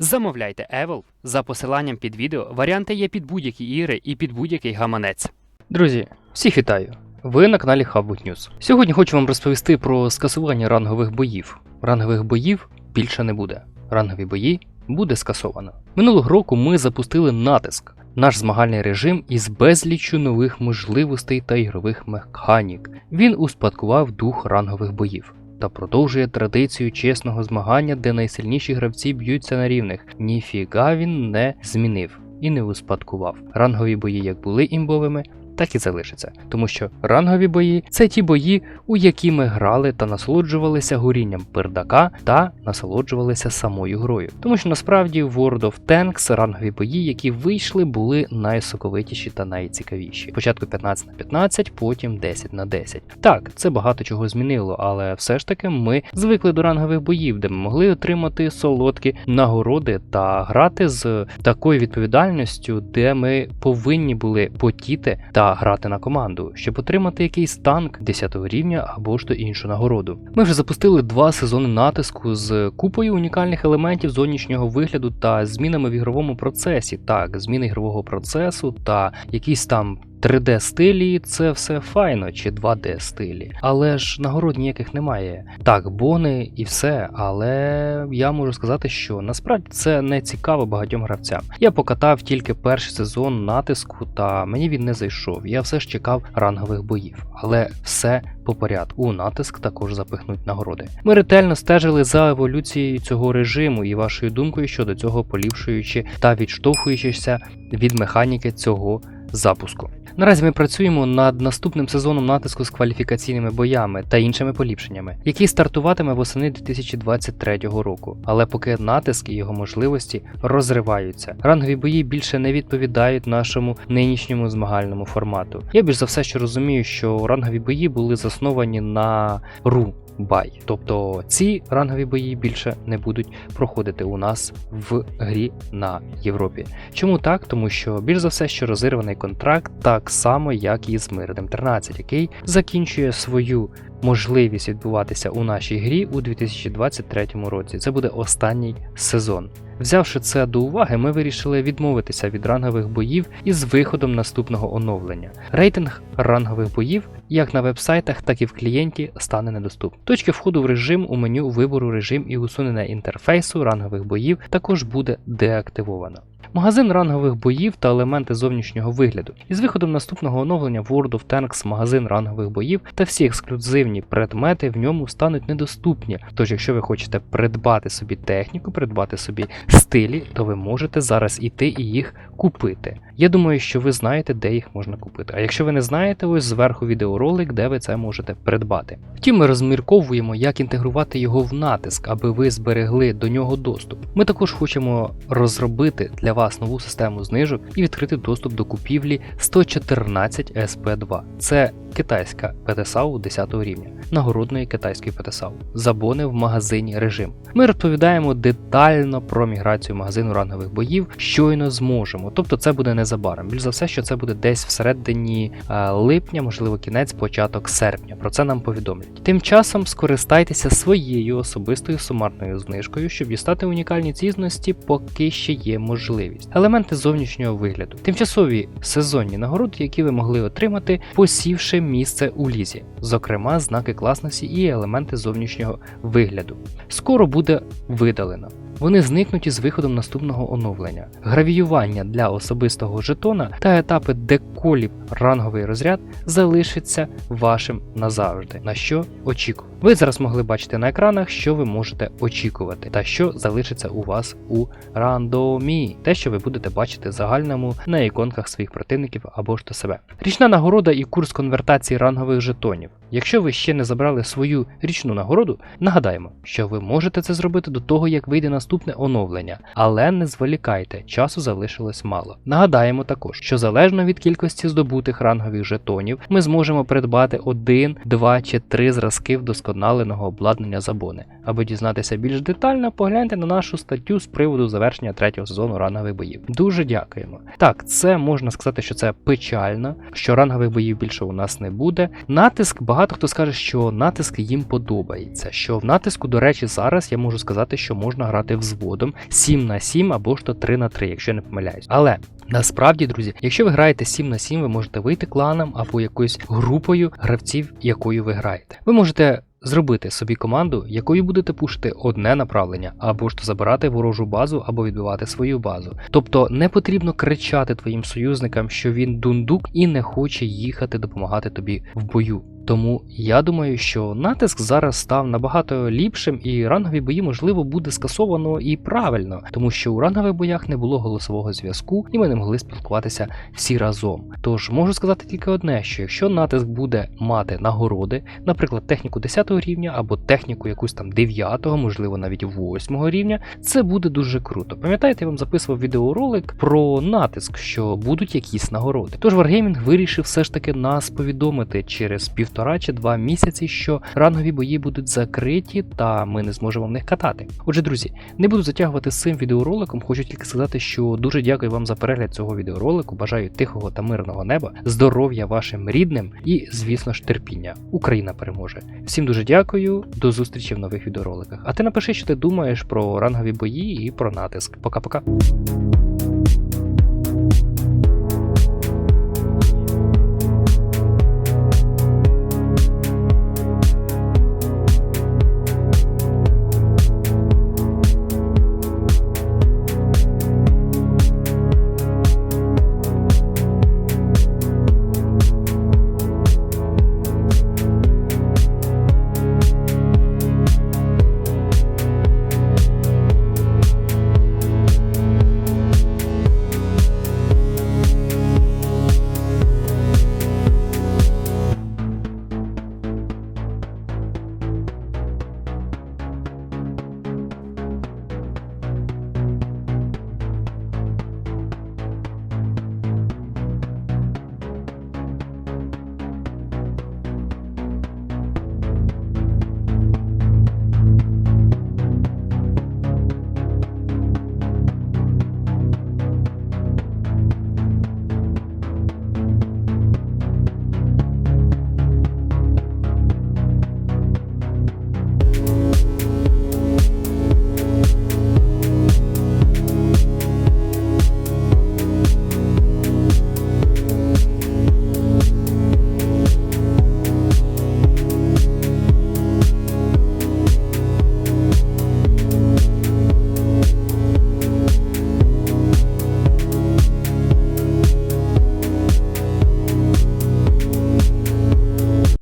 Замовляйте Evolve за посиланням під відео. Варіанти є під будь-які ігри і під будь-який гаманець. Друзі, всіх вітаю! Ви на каналі Hubboot News. Сьогодні хочу вам розповісти про скасування рангових боїв. Рангових боїв більше не буде. Рангові бої буде скасовано. Минулого року ми запустили натиск, наш змагальний режим із безліччю нових можливостей та ігрових механік. Він успадкував дух рангових боїв та продовжує традицію чесного змагання, де найсильніші гравці б'ються на рівних. Ніфіга він не змінив і не успадкував. Рангові бої як були імбовими, так і залишаться, тому що рангові бої це ті бої, у які ми грали та насолоджувалися горінням пердака та насолоджувалися самою грою. Тому що насправді в World of Tanks рангові бої, які вийшли, були найсоковитіші та найцікавіші. Спочатку 15 на 15, потім 10 на 10. Так, це багато чого змінило, але все ж таки ми звикли до рангових боїв, де ми могли отримати солодкі нагороди та грати з такою відповідальністю, де ми повинні були потіти та грати на команду, щоб отримати якийсь танк 10 рівня або ж то іншу нагороду. Ми вже запустили два сезони натиску з купою унікальних елементів зовнішнього вигляду та змінами в ігровому процесі. Так, зміни ігрового процесу та якісь там 3D стилі це все файно, чи 2D стилі, але ж нагород ніяких немає. Так, бони і все, але я можу сказати, що насправді це не цікаво багатьом гравцям. Я покатав тільки перший сезон натиску, та мені він не зайшов. Я все ж чекав рангових боїв, але все по порядку. У натиск також запихнуть нагороди. Ми ретельно стежили за еволюцією цього режиму і вашою думкою щодо цього поліпшуючи та відштовхуючися від механіки цього запуску. Наразі ми працюємо над наступним сезоном натиску з кваліфікаційними боями та іншими поліпшеннями, який стартуватиме восени 2023 року. Але поки натиск і його можливості розриваються, рангові бої більше не відповідають нашому нинішньому змагальному формату. Я більш за все, що розумію, що рангові бої були засновані на ру. Бай, тобто ці рангові бої більше не будуть проходити у нас в грі на Європі. Чому так? Тому що більш за все, що розірваний контракт так само, як і з Мирним 13, який закінчує свою можливість відбуватися у нашій грі у 2023 році. Це буде останній сезон. Взявши це до уваги, ми вирішили відмовитися від рангових боїв із виходом наступного оновлення. Рейтинг рангових боїв як на вебсайтах, так і в клієнті стане недоступним. Точки входу в режим у меню вибору режим і усунення інтерфейсу рангових боїв також буде деактивовано. Магазин рангових боїв та елементи зовнішнього вигляду. Із виходом наступного оновлення World of Tanks магазин рангових боїв та всі ексклюзивні предмети в ньому стануть недоступні. Тож, якщо ви хочете придбати собі техніку, придбати собі стилі, то ви можете зараз іти і їх купити. Я думаю, що ви знаєте, де їх можна купити. А якщо ви не знаєте, ось зверху відеоролик, де ви це можете придбати. Втім, ми розмірковуємо, як інтегрувати його в натиск, аби ви зберегли до нього доступ. Ми також хочемо розробити для вас нову систему знижок і відкрити доступ до купівлі 114 SP2. Це китайська ПТСАУ 10 рівня, нагородної китайської ПТСАУ, забони в магазині режим. Ми розповідаємо детально про міграцію магазину рангових боїв, щойно зможемо. Тобто це буде незабаром. Більш за все, що це буде десь всередині е, липня, можливо, кінець, початок серпня. Про це нам повідомлять. Тим часом скористайтеся своєю особистою сумарною знижкою, щоб дістати унікальні цінності, поки ще є можливість. Елементи зовнішнього вигляду, тимчасові сезонні нагороди, які ви могли отримати, посівши місце у лізі, зокрема знаки класності і елементи зовнішнього вигляду. Скоро буде видалено. Вони зникнуть із виходом наступного оновлення. Гравіювання для особистого жетона та етапи деколіб ранговий розряд залишиться вашим назавжди. На що очікую. Ви зараз могли бачити на екранах, що ви можете очікувати, та що залишиться у вас у рандомі, те, що ви будете бачити загальному на іконках своїх противників або ж то себе. Річна нагорода і курс конвертації рангових жетонів. Якщо ви ще не забрали свою річну нагороду, нагадаємо, що ви можете це зробити до того, як вийде наступне оновлення, але не зволікайте, часу залишилось мало. Нагадаємо також, що залежно від кількості здобутих рангових жетонів, ми зможемо придбати один, два чи три зразки вдосконаленого обладнання забони. Аби дізнатися більш детально, погляньте на нашу статтю з приводу завершення третього сезону рангових боїв. Дуже дякуємо. Так, це можна сказати, що це печально, що рангових боїв більше у нас не буде. Натиск багато хто скаже, що натиск їм подобається. Що в натиску, до речі, зараз я можу сказати, що можна грати взводом 7 на 7 або ж то 3 на 3, якщо я не помиляюсь. Але Насправді, друзі, якщо ви граєте 7 на 7, ви можете вийти кланом або якоюсь групою гравців, якою ви граєте. Ви можете зробити собі команду, якою будете пушити одне направлення, або ж то забирати ворожу базу, або відбивати свою базу. Тобто не потрібно кричати твоїм союзникам, що він дундук і не хоче їхати допомагати тобі в бою. Тому я думаю, що натиск зараз став набагато ліпшим, і рангові бої, можливо, буде скасовано і правильно, тому що у рангових боях не було голосового зв'язку, і ми не могли спілкуватися всі разом. Тож можу сказати тільки одне: що якщо натиск буде мати нагороди, наприклад, техніку 10 рівня або техніку якусь там 9, можливо, навіть 8 рівня, це буде дуже круто. Пам'ятаєте, я вам записував відеоролик про натиск, що будуть якісь нагороди. Тож Wargaming вирішив все ж таки нас повідомити через півтора чи два місяці, що рангові бої будуть закриті та ми не зможемо в них катати. Отже, друзі, не буду затягувати з цим відеороликом, хочу тільки сказати, що дуже дякую вам за перегляд цього відеоролику. Бажаю тихого та мирного неба, здоров'я вашим рідним і, звісно ж, терпіння. Україна переможе. Всім дуже дякую, до зустрічі в нових відеороликах. А ти напиши, що ти думаєш про рангові бої і про натиск. Пока-пока.